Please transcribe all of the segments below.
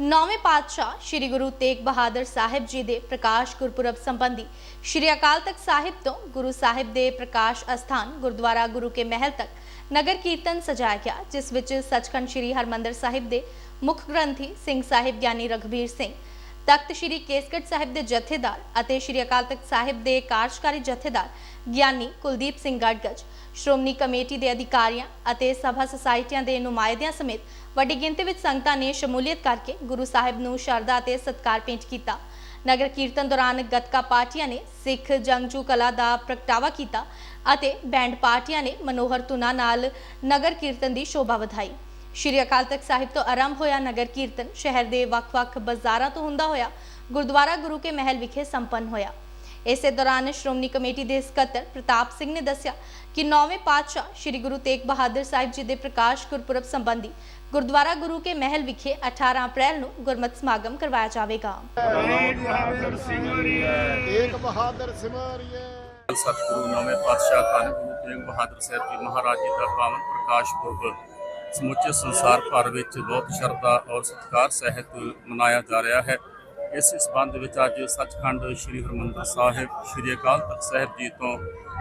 ਨੌਵੇਂ ਪਾਤਸ਼ਾਹ ਸ੍ਰੀ ਗੁਰੂ ਤੇਗ ਬਹਾਦਰ ਸਾਹਿਬ ਜੀ ਦੇ ਪ੍ਰਕਾਸ਼ ਗੁਰਪੁਰਬ ਸੰਬੰਧੀ ਸ੍ਰੀ ਅਕਾਲ ਤਖਤ ਸਾਹਿਬ ਤੋਂ ਗੁਰੂ ਸਾਹਿਬ ਦੇ ਪ੍ਰਕਾਸ਼ ਅਸਥਾਨ ਗੁਰਦੁਆਰਾ ਗੁਰੂ ਕੇ ਮਹਿਲ ਤੱਕ ਨਗਰ ਕੀਰਤਨ ਸਜਾਇਆ ਗਿਆ, ਜਿਸ ਵਿੱਚ ਸੱਚਖੰਡ ਸ੍ਰੀ ਹਰਮੰਦਰ ਸਾਹਿਬ ਦੇ ਮੁੱਖ ਗ੍ਰੰਥੀ ਸਿੰਘ ਸਾਹਿਬ ਗਿਆਨੀ ਰਘਬੀਰ ਸਿੰਘ ਤਖਤ ਸ੍ਰੀ ਕੇਸਗੜ੍ਹ ਸਾਹਿਬ ਦੇ ਜਥੇਦਾਰ ਅਤੇ ਸ੍ਰੀ ਅਕਾਲ ਤਖਤ ਸਾਹਿਬ ਦੇ ਕਾਰਜਕਾਰੀ ਜਥੇਦਾਰ ਗਿਆਨੀ ਕੁਲਦੀਪ ਸਿੰਘ ਗੜਗੜ ਸ਼੍ਰੋਮਣੀ ਕਮੇਟੀ ਦੇ ਅਧਿਕਾਰੀਆਂ ਅਤੇ ਸਭਾ ਸੁਸਾਇਟੀਆਂ ਦੇ ਨੁਮਾਇੰਦਿਆਂ ਸਮੇਤ ਵੱਡੀ ਗਿਣਤੀ ਵਿੱਚ ਸੰਗਤਾਂ ਨੇ ਸ਼ਮੂਲੀਅਤ ਕਰਕੇ ਗੁਰੂ ਸਾਹਿਬ ਨੂੰ ਸ਼ਰਧਾ ਅਤੇ ਸਤਿਕਾਰ ਭੇਂਟ ਕੀਤਾ। ਨਗਰ ਕੀਰਤਨ ਦੌਰਾਨ ਗੱਤਕਾ ਪਾਰਟੀਆਂ ਨੇ ਸਿੱਖ ਜੰਗਜੂ ਕਲਾ ਦਾ ਪ੍ਰਗਟਾਵਾ ਕੀਤਾ ਅਤੇ ਬੈਂਡ ਪਾਰਟੀਆਂ ਨੇ ਮਨੋਹਰ ਧੁਨਾਂ ਨਾਲ ਨਗਰ ਕੀਰਤਨ ਦੀ ਸ਼ੋਭਾ ਵਧਾਈ। ਸ਼੍ਰੀ ਅਕਾਲ ਤਖਤ ਸਾਹਿਬ ਤੋਂ ਆਰੰਭ ਹੋਇਆ ਨਗਰ ਕੀਰਤਨ ਸ਼ਹਿਰ ਦੇ ਵੱਖ-ਵੱਖ ਬਾਜ਼ਾਰਾਂ ਤੋਂ ਹੁੰਦਾ ਹੋਇਆ ਗੁਰਦੁਆਰਾ ਗੁਰੂ ਕੇ ਮਹਿਲ ਵਿਖੇ ਸੰਪੰਨ ਹੋਇਆ। ਇਸੇ ਦੌਰਾਨ ਸ਼੍ਰੋਮਣੀ ਕਮੇਟੀ ਦੇ ਸਕੱਤਰ ਪ੍ਰਤਾਪ ਸਿੰਘ ਨੇ ਦੱਸਿਆ ਕਿ ਨੌਵੇਂ ਪਾਤਸ਼ਾਹ ਸ੍ਰੀ ਗੁਰੂ ਤੇਗ ਬਹਾਦਰ ਸਾਹਿਬ ਜੀ ਦੇ ਪ੍ਰਕਾਸ਼ ਗੁਰਪੁਰਬ ਸੰਬੰਧੀ ਗੁਰਦੁਆਰਾ ਗੁਰੂ ਕੇ ਮਹਿਲ ਵਿਖੇ 18 ਅਪ੍ਰੈਲ ਨੂੰ ਗੁਰਮਤਿ ਸਮਾਗਮ ਕਰਵਾਇਆ ਜਾਵੇਗਾ। ਬਹਾਦਰ ਸਿਮਰਿਏ ਸਤਿਗੁਰੂ ਨੌਵੇਂ ਪਾਤਸ਼ਾਹ ਧੰਨ ਗੁਰੂ ਤੇਗ ਬਹਾਦਰ ਸਾਹਿਬ ਜੀ ਮਹਾਰਾਜ ਜੀ ਦਾ ਪਾਵਨ ਪ੍ਰਕਾਸ਼ ਪੁਰਬ ਸਮੁੱਚੇ ਸੰਸਾਰ ਭਰ ਵਿੱਚ ਬਹੁਤ ਸ਼ਰਧਾ ਔਰ ਸਤਿਕਾਰ ਸਹਿਤ ਮਨਾਇਆ ਜਾ ਰਿਹਾ ਹੈ। ਇਸ ਸੰਬੰਧ ਵਿੱਚ ਅੱਜ ਸੱਚਖੰਡ ਸ੍ਰੀ ਹਰਮੰਦਰ ਸਾਹਿਬ, ਸ੍ਰੀ ਅਕਾਲ ਤਖਤ ਸਾਹਿਬ ਜੀ ਤੋਂ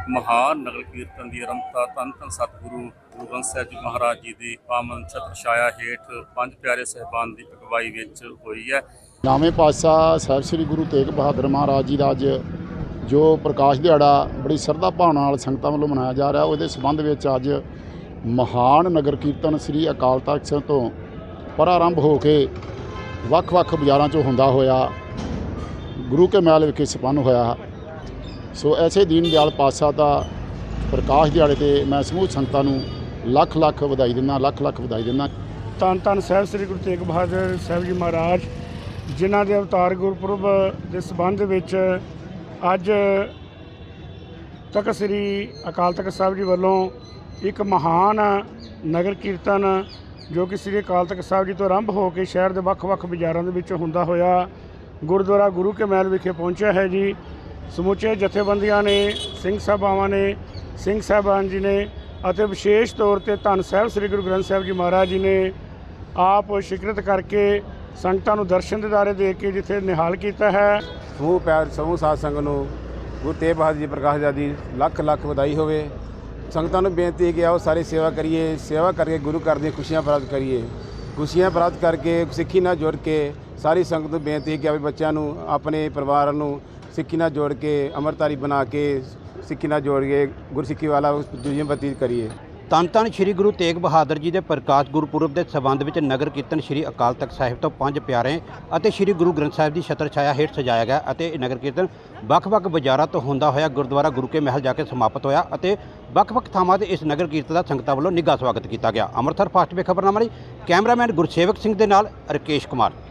ਮਹਾਨ ਨਗਰ ਕੀਰਤਨ ਦੀ ਆਰੰਭਤਾ ਧੰਨ ਧੰਨ ਸਤਿਗੁਰੂ ਗੁਰੂ ਗ੍ਰੰਥ ਸਾਹਿਬ ਜੀ ਮਹਾਰਾਜ ਜੀ ਦੀ ਪਾਵਨ ਛਤਰ ਛਾਇਆ ਹੇਠ ਪੰਜ ਪਿਆਰੇ ਸਹਿਬਾਨ ਦੀ ਅਗਵਾਈ ਵਿੱਚ ਹੋਈ ਹੈ। ਨਾਵੇਂ ਪਾਤਸ਼ਾਹ ਸਾਹਿਬ ਸ੍ਰੀ ਗੁਰੂ ਤੇਗ ਬਹਾਦਰ ਮਹਾਰਾਜ ਜੀ ਦਾ ਅੱਜ ਜੋ ਪ੍ਰਕਾਸ਼ ਦਿਹਾੜਾ ਬੜੀ ਸਰਧਾ ਭਾਵਨਾ ਨਾਲ ਸੰਗਤਾਂ ਵੱਲੋਂ ਮਨਾਇਆ ਜਾ ਰਿਹਾ, ਉਹਦੇ ਸੰਬੰਧ ਵਿੱਚ ਅੱਜ ਮਹਾਨ ਨਗਰ ਕੀਰਤਨ ਸ੍ਰੀ ਅਕਾਲ ਤਖਤ ਸਾਹਿਬ ਤੋਂ ਪ੍ਰਾਰੰਭ ਹੋ ਕੇ ਵੱਖ-ਵੱਖ ਬਾਜ਼ਾਰਾਂ 'ਚੋਂ ਹੁੰਦਾ ਹੋਇਆ, ਗੁਰੂ ਕੇ ਮਹਿਲ ਵਿਖੇ ਸੰਪੰਨ ਹੋਇਆ। ਸੋ ਐਸੇ ਦੀਨ ਦਿਆਲ ਪਾਤਸ਼ਾਹ ਦਾ ਪ੍ਰਕਾਸ਼ ਦਿਹਾੜੇ ਤੇ ਮੈਂ ਸਮੂਹ ਸੰਗਤਾਂ ਨੂੰ ਲੱਖ ਲੱਖ ਵਧਾਈ ਦਿੰਦਾ, ਲੱਖ ਲੱਖ ਵਧਾਈ ਦਿੰਦਾ। ਧੰਨ ਧੰਨ ਸਾਹਿਬ ਸ੍ਰੀ ਗੁਰੂ ਤੇਗ ਬਹਾਦਰ ਸਾਹਿਬ ਜੀ ਮਹਾਰਾਜ, ਜਿਨ੍ਹਾਂ ਦੇ ਅਵਤਾਰ ਗੁਰਪੁਰਬ ਦੇ ਸਬੰਧ ਵਿੱਚ ਅੱਜ ਤਖਤ ਸ੍ਰੀ ਅਕਾਲ ਤਖਤ ਸਾਹਿਬ ਜੀ ਵੱਲੋਂ ਇੱਕ ਮਹਾਨ ਨਗਰ ਕੀਰਤਨ ਜੋ ਕਿ ਸ੍ਰੀ ਅਕਾਲ ਤਖਤ ਸਾਹਿਬ ਜੀ ਤੋਂ ਆਰੰਭ ਹੋ ਕੇ ਸ਼ਹਿਰ ਦੇ ਵੱਖ-ਵੱਖ ਬਾਜ਼ਾਰਾਂ ਦੇ ਵਿੱਚ ਹੁੰਦਾ ਹੋਇਆ ਗੁਰਦੁਆਰਾ ਗੁਰੂ ਕੇ ਮਹਿਲ ਵਿਖੇ ਪਹੁੰਚਿਆ ਹੈ ਜੀ। ਸਮੁੱਚੇ ਜਥੇਬੰਦੀਆਂ ਨੇ, ਸਿੰਘ ਸਾਹਿਬਾਵਾਂ ਨੇ, ਸਿੰਘ ਸਾਹਿਬਾਨ ਜੀ ਨੇ ਅਤੇ ਵਿਸ਼ੇਸ਼ ਤੌਰ ਤੇ ਧੰਨ ਸਾਹਿਬ ਸ੍ਰੀ ਗੁਰੂ ਗ੍ਰੰਥ ਸਾਹਿਬ ਜੀ ਮਹਾਰਾਜ ਜੀ ਨੇ ਆਪ ਸ਼ਿਕਰਤ ਕਰਕੇ ਸੰਗਤਾਂ ਨੂੰ ਦਰਸ਼ਨ ਦਿਦਾਰੇ ਦੇ ਕੇ ਜਿੱਥੇ ਨਿਹਾਲ ਕੀਤਾ ਹੈ। ਸਮੂਹ ਪਿਆਰ ਸਮੂਹ ਸਾਧ ਸੰਗਤ ਨੂੰ ਗੁਰੂ ਤੇਗ ਬਹਾਦਰ ਜੀ ਪ੍ਰਕਾਸ਼ ਜੀ ਦੀ ਲੱਖ ਲੱਖ ਵਧਾਈ ਹੋਵੇ। ਸੰਗਤਾਂ ਨੂੰ ਬੇਨਤੀ ਹੈ ਕਿ ਆਓ ਸਾਰੀ ਸੇਵਾ ਕਰੀਏ, ਸੇਵਾ ਕਰਕੇ ਗੁਰੂ ਘਰ ਦੀਆਂ ਖੁਸ਼ੀਆਂ ਪ੍ਰਾਪਤ ਕਰੀਏ। ਖੁਸ਼ੀਆਂ ਪ੍ਰਾਪਤ ਕਰਕੇ, ਸਿੱਖੀ ਨਾਲ ਜੁੜ ਕੇ ਸਾਰੀ ਸੰਗਤ ਨੂੰ ਬੇਨਤੀ ਹੈ ਕਿ ਆਪਣੇ ਬੱਚਿਆਂ ਨੂੰ, ਆਪਣੇ ਪਰਿਵਾਰ ਨੂੰ ਸਿੱਖੀ ਨਾਲ ਜੋੜ ਕੇ ਅਮਰਤਾਰੀ ਬਣਾ ਕੇ, ਸਿੱਖੀ ਨਾਲ ਜੋੜ ਕੇ ਗੁਰਸਿੱਖੀ ਵਾਲਾ ਜੀਵਨ ਬਤੀਤ ਕਰੀਏ। ਤਨ ਧੰਨ ਸ੍ਰੀ ਗੁਰੂ ਤੇਗ ਬਹਾਦਰ ਜੀ ਦੇ ਪ੍ਰਕਾਸ਼ ਗੁਰਪੁਰਬ ਦੇ ਸਬੰਧ ਵਿੱਚ ਨਗਰ ਕੀਰਤਨ ਸ੍ਰੀ ਅਕਾਲ ਤਖਤ ਸਾਹਿਬ ਤੋਂ ਪੰਜ ਪਿਆਰੇ ਅਤੇ ਸ੍ਰੀ ਗੁਰੂ ਗ੍ਰੰਥ ਸਾਹਿਬ ਦੀ ਛਤਰ ਛਾਇਆ ਹੇਠ ਸਜਾਇਆ ਗਿਆ ਅਤੇ ਇਹ ਨਗਰ ਕੀਰਤਨ ਵੱਖ-ਵੱਖ ਬਾਜ਼ਾਰਾਂ ਤੋਂ ਹੁੰਦਾ ਹੋਇਆ ਗੁਰਦੁਆਰਾ ਗੁਰੂ ਕੇ ਮਹਿਲ ਜਾ ਕੇ ਸਮਾਪਤ ਹੋਇਆ ਅਤੇ ਵੱਖ-ਵੱਖ ਥਾਵਾਂ ਤੇ ਇਸ ਨਗਰ ਕੀਰਤਨ ਦਾ ਸੰਗਤਾਂ ਵੱਲੋਂ ਨਿੱਘਾ ਸਵਾਗਤ ਕੀਤਾ ਗਿਆ। ਅੰਮ੍ਰਿਤਸਰ ਫਾਸਟ ਵੇ ਖਬਰਨਾਮਾ ਲਈ ਕੈਮਰਾਮੈਨ ਗੁਰਸੇਵਕ ਸਿੰਘ ਦੇ ਨਾਲ ਰਕੇਸ਼ ਕੁਮਾਰ।